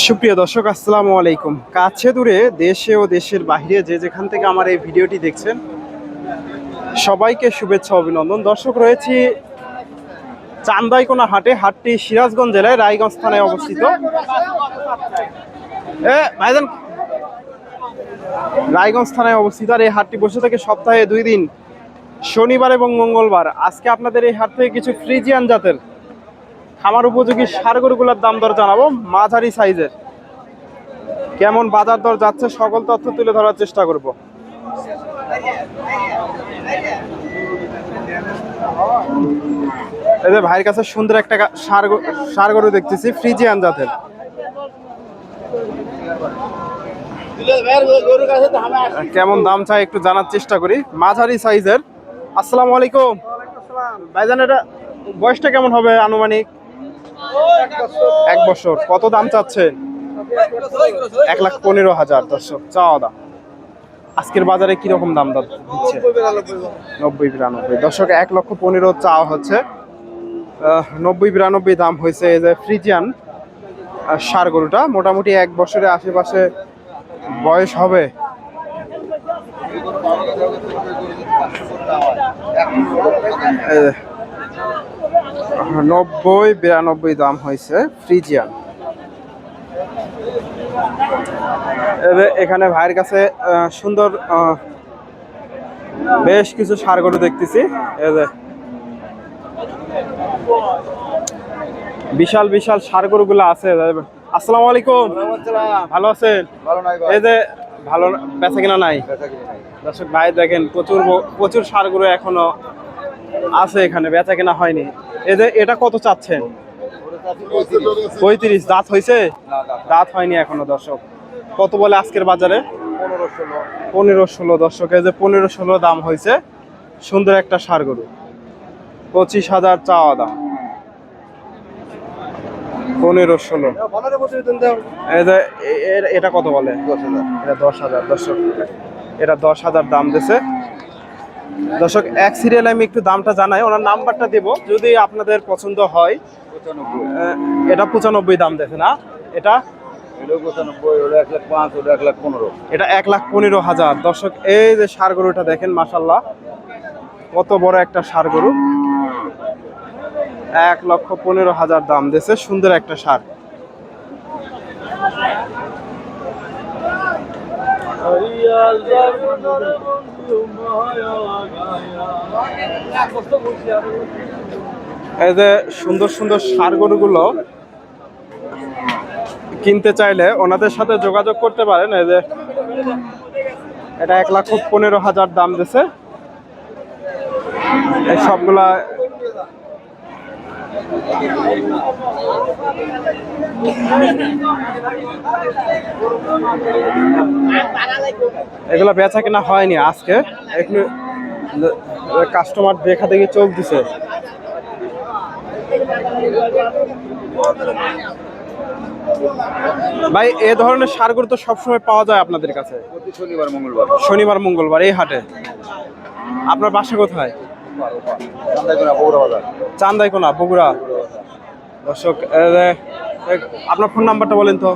সুপ্রিয় দর্শক, আসসালামু আলাইকুম। কাছে দূরে দেশে ও দেশের বাইরে যে যেখান থেকে আমার এই ভিডিওটি দেখছেন, সবাইকে শুভেচ্ছা, অভিনন্দন। দর্শক, রয়েছি চান্দাইকোনা হাটে, হাটটি সিরাজগঞ্জ জেলায়, রায়গঞ্জ থানায় অবস্থিত। রায়গঞ্জ থানায় অবস্থিত। আর এই হাটটি বসে থাকে সপ্তাহে দুই দিন, শনিবার এবং মঙ্গলবার। আজকে আপনাদের এই হাট থেকে কিছু ফ্রিজিয়ান জাতের খামার উপযোগী সার গরুগুলোর দাম দর জানাব মাঝারি সাইজের। কেমন বাজার দর যাচ্ছে সকল তথ্য তুলে ধরার চেষ্টা করব। এই যে ভাইয়ের কাছে সুন্দর একটা গরু- ষাঁড় গরু দেখতেছি ফ্রিজিয়ান জাতের। কেমন দাম চাই একটু জানার চেষ্টা করি মাঝারি সাইজের। আসসালামু আলাইকুম। ভাইজান এটা বয়সটা কেমন হবে আনুমানিক? এক বছর। কত দাম চাচ্ছেন? এক লাখ পনেরো হাজার দর্শক, চাওয়া দাম। আজকের বাজারে কীরকম দাম দাম দিচ্ছে? নব্বই বিরানব্বই। দর্শক, এক লক্ষ পনেরো চাওয়া হচ্ছে। নব্বই বিরানব্বই দাম হয়েছে এই যে ফ্রিজিয়ান ষাঁড় গরুটা। মোটামুটি এক বছরের আশেপাশে বয়স হবে। নব্বই বিরানব্বই দাম হয়েছে ফ্রিজিয়ান। এখানে ভাইয়ের কাছে সুন্দর বেশ কিছু সার গরু দেখতেছি বিশাল বিশাল সার গরুগুলো আছে। আসসালামু আলাইকুম। ভালো আছেন? এই যে ভালো বেচা কিনা নাই? দর্শক ভাই দেখেন প্রচুর প্রচুর সার গরু এখনও আছে এখানে বেচা কিনা হয়নি। যে এটা কত চাচ্ছেন? পঁয়ত্রিশ। দাঁত হয়েছে? দাঁত হয়নি এখনও, দর্শক। কত বলে আজকের বাজারে? পনেরো ষোলো, দর্শক। এই যে পনেরো ষোলো দাম হয়েছে। সুন্দর একটা সার গরু। পঁচিশ হাজার চাওয়া দাম। পনেরো ষোলো। এটা কত বলে? এটা দশ হাজার, দর্শক। এটা দশ হাজার দাম দিছে। দর্শক এক সিরিয়ালে আমি একটু দামটা জানাই ওনার নাম্বারটা দেব যদি আপনাদের পছন্দ হয়। এটা পঁচানব্বই দাম দেখে না এটা? পঁচানব্বই এক লাখ পাঁচ ওটা এক লাখ পনেরো। এটা এক লাখ পনেরো হাজার। দর্শক এই যে সার গরুটা দেখেন মাসাল্লাহ কত বড় একটা সার গরু। এক লক্ষ পনেরো হাজার দাম দিয়েছে সুন্দর একটা সার। এই যে সুন্দর সুন্দর সার গরুগুলো কিনতে চাইলে ওনাদের সাথে যোগাযোগ করতে পারেন। এই যে এটা এক লাখ পনেরো হাজার দাম দিছে। এই সবগুলা এগুলো বেচা কেনা হয়নি আজকে। একটু কাস্টমার দেখা দেখি চলতেছে ভাই এ ধরনের সারগুলো তো সবসময় পাওয়া যায় আপনাদের কাছে। শনিবার মঙ্গলবার। শনিবার মঙ্গলবার এই হাটে। আপনার বাসা কোথায়? চান্দাইকোনা বগুড়া দর্শক আপনার ফোন নাম্বারটা বলেন তো।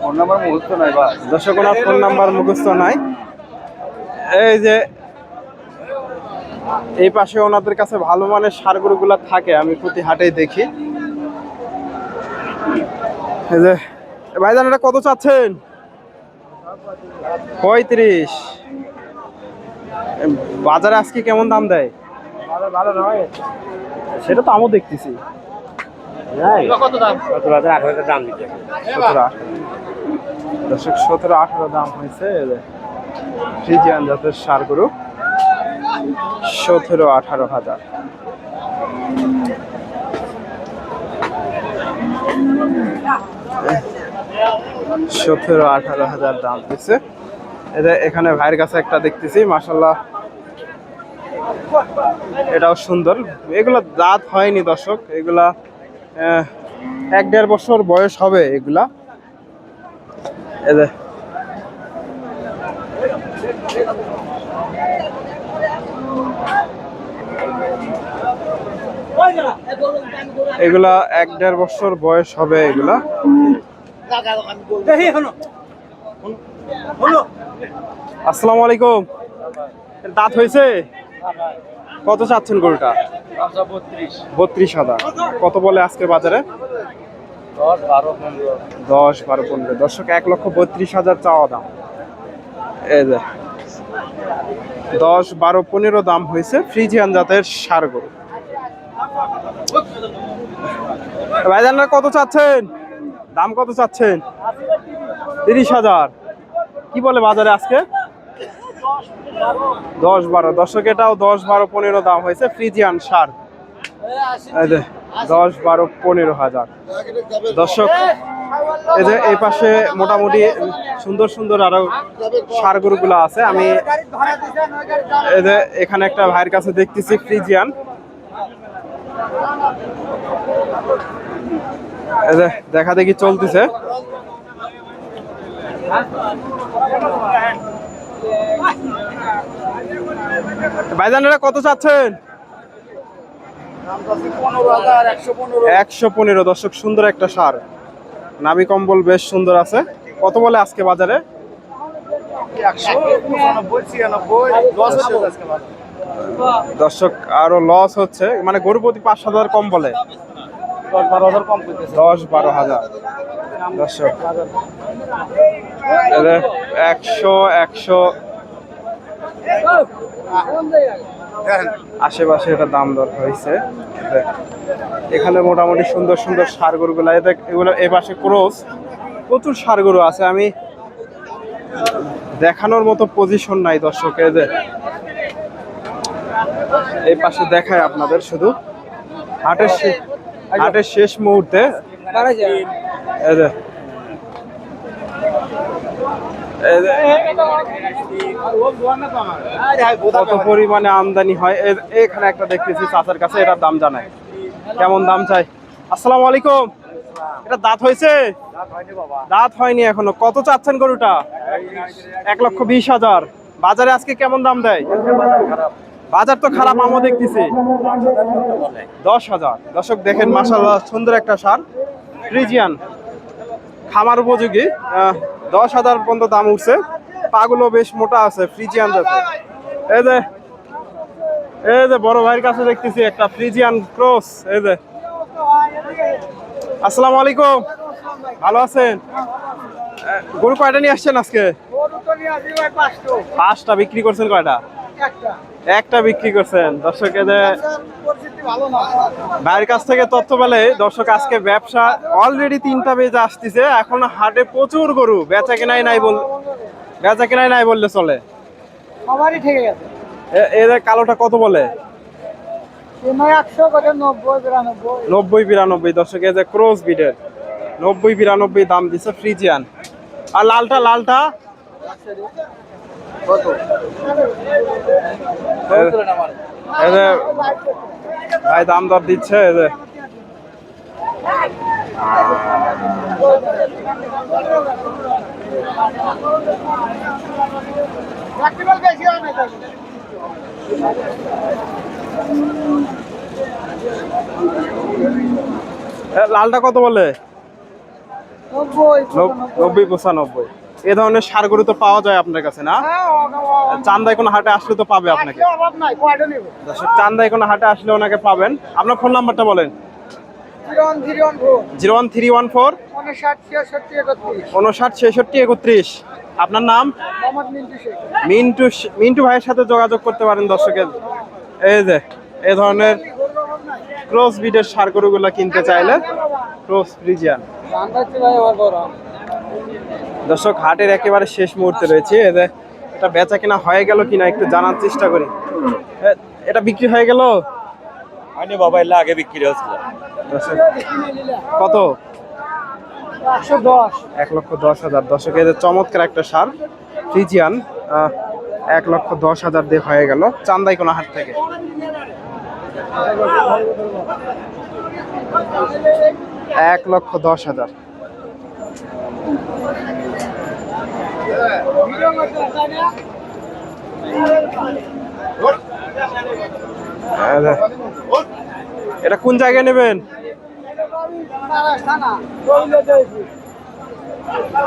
ফোন নাম্বার মুহূর্ত নাই বা দর্শক ওনার ফোন নাম্বার মুখস্থ নাই। এই যে এই পাশে ওনাদের কাছে ভালো মানের সারগরুগুলা থাকে আমি প্রতি হাটেই দেখি। এই যে ভাইজান এটা কত চাচ্ছেন? পঁয়ত্রিশ। বাজারে আজকে কেমন দাম দেয়? ভালো নয়। সেটা তো আমিও দেখতেছি। কত হাজার দাম দিতে সতেরো আঠারো। দশক সতেরো আঠারো দাম হয়েছে। ফ্রিজিয়ান জাতের সার গরু। সতেরো আঠারো হাজার। সতেরো আঠারো হাজার দাম দিচ্ছে। এটা এখানে ভাইয়ের কাছে একটা দেখতেছি মাসাল্লাহ এটাও সুন্দর। এগুলা দাঁত হয়নি দর্শক এগুলা এক দেড় বছর বয়স হবে এগুলা। এগুলা এক দেড় বছর বয়স হবে এগুলা। আসসালামু আলাইকুম। দাঁত হয়েছে? কত চাচ্ছেন গরুটা? বত্রিশ। হাজার। কত বলে আজকে বাজারে? দশ বারো পনেরো। দর্শক এক লক্ষ বত্রিশ হাজার চাওয়া দাম। এই যে। দশ বারো পনেরো দাম হয়েছে ফ্রিজিয়ান জাতের সার গরু। ভাইজানরা কত চাচ্ছেন? দাম কত চাচ্ছেন? তিরিশ হাজার। কি বলে বাজারে আজকে? দশ বারো। দর্শক, এটাও দশ বারো পনেরো দাম হয়েছে ফ্রিজিয়ান সার। দশ বারো পনেরো হাজার। দর্শক, এই যে এই পাশে মোটামুটি সুন্দর সুন্দর আরও সার গরুগুলো আছে। আমি এই যে এখানে একটা ভাইয়ের কাছে দেখতেছি ফ্রিজিয়ান। দেখা দেখি চলতেছে। ভাইজানেরা কত চাচ্ছেন? একশো পনেরো, দর্শক, সুন্দর একটা সার। নাভি কম্বল বেশ সুন্দর আছে। কত বলে আজকে বাজারে? দর্শক, আরও লস হচ্ছে। মানে গরু প্রতি পাঁচ হাজার কম বলে। দশ বারো হাজার। দর্শক একশো একশো আশেপাশে এটা দাম দর হয়েছে। এখানে মোটামুটি সুন্দর সুন্দর সার গরুগুলো এদের এগুলো এ পাশে ক্রোস প্রচুর সার গরু আছে। আমি দেখানোর মতো পজিশন নাই দর্শক এদের এই পাশে দেখায় আপনাদের শুধু। হাটের হাটের শেষ মুহূর্তে কত পরিমাণে আমদানি হয়? এখানে একটা দেখতেছি চাচার কাছে, এটার দাম জানায় কেমন দাম চাই? আসসালামু আলাইকুম। এটা দাঁত হয়েছে? দাঁত হয়নি এখনও। কত চাচ্ছেন গরুটা? এক লক্ষ বিশ হাজার। বাজারে আজকে কেমন দাম দেয়? বাজার তো খারাপ, আমও দেখতেছি। দশ হাজার। দর্শক, দেখেন মাসাল্লাহ সুন্দর একটা সার। ফ্রিজিয়ান খামার উপযোগী। দশ হাজার পর্যন্ত দাম উঠছে। পাগুলো বেশ মোটা আছে ফ্রিজিয়ান জাতের। এই যে এই যে বড় ভাইয়ের কাছে দেখতেছি একটা ফ্রিজিয়ান ক্রস এই যে। আসসালামু আলাইকুম। ভালো আছেন? গরু কয়টা নিয়ে আসছেন আজকে? পাঁচটা বিক্রি করছেন কয়টা? একটা বিক্রি করছেন। দর্শক এদের ভাইয়ের কাছ থেকে তথ্য পেলে দর্শক আজকে ব্যবসা অলরেডি তিনটা বেজে আসতেছে এখন হাটে প্রচুর গরু। বেচা কেনাই নাই বল বেচা কেনাই নাই বললে চলে। সবারই ঠিক আছে এদের কালোটা কত বলে? নব্বই বিরানব্বই। নব্বই বিরানব্বই। দর্শক এই যে ক্রস বিডের নব্বই বিরানব্বই দাম দিছে ফ্রিজিয়ান আর লালটা লালটা? ভাই দাম দর দিচ্ছে এই যে প্র্যাকটিক্যাল বেশি হয় না তো। এ, লালটা কত বলে? নব্বই নব- নব্বই পঁচানব্বই। এ ধরনের সার গরু তো পাওয়া যায় আপনার কাছে না হ্যাঁ, চান্দায় কোনো হাটে আসলে তো পাবে আপনাকে চান্দায় কোনো হাটে আসলে ওনাকে পাবেন আপনার ফোন নাম্বারটা বলেন zero one three one four উনষাট ছেষট্টি একত্রিশ আপনার নাম মিন্টু মিন্টু ভাইয়ের সাথে যোগাযোগ করতে পারেন দর্শকের এই যে এই ধরনের ক্রস বিডের সার গরুগুলো কিনতে চাইলে ক্রস ফ্রিজিয়ান ধান্দা হচ্ছে ভাই আমার বড় দর্শক হাটের একেবারে শেষ মুহূর্তে রয়েছে। এই যে এটা বেচা কিনা হয়ে গেল কিনা একটু জানার চেষ্টা করি। এটা বিক্রি হয়ে গেল? হয়নি বাবা এলা আগে বিক্রি দর্শক কত? এক লক্ষ দশ হাজার। দর্শক এদের চমৎকার একটা সার ফ্রিজিয়ান। এক লক্ষ দশ হাজার দিয়ে হয়ে গেল চান্দাই কোনো হাট থেকে। এক লক্ষ দশ হাজার। এটা কোন জায়গায় নেবেন?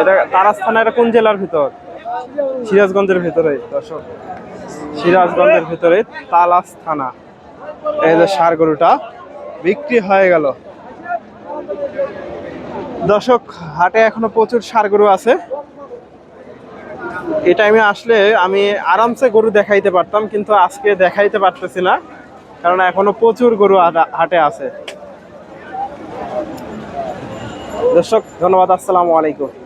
এটা তারাস থানা এটা কোন জেলার ভিতর? সিরাজগঞ্জের ভিতরে দর্শক। সিরাজগঞ্জের ভিতরে তালাস থানা এই যে সার গরুটা বিক্রি হয়ে গেল। দর্শক, হাটে এখনও প্রচুর সার গরু আছে। এই টাইমে আসলে আমি আরামসে গরু দেখাইতে পারতাম, কিন্তু আজকে দেখাইতে পারতেছি না, কারণ এখনও প্রচুর গরু হাটা- আছে। দর্শক, ধন্যবাদ, আসসালামু আলাইকুম।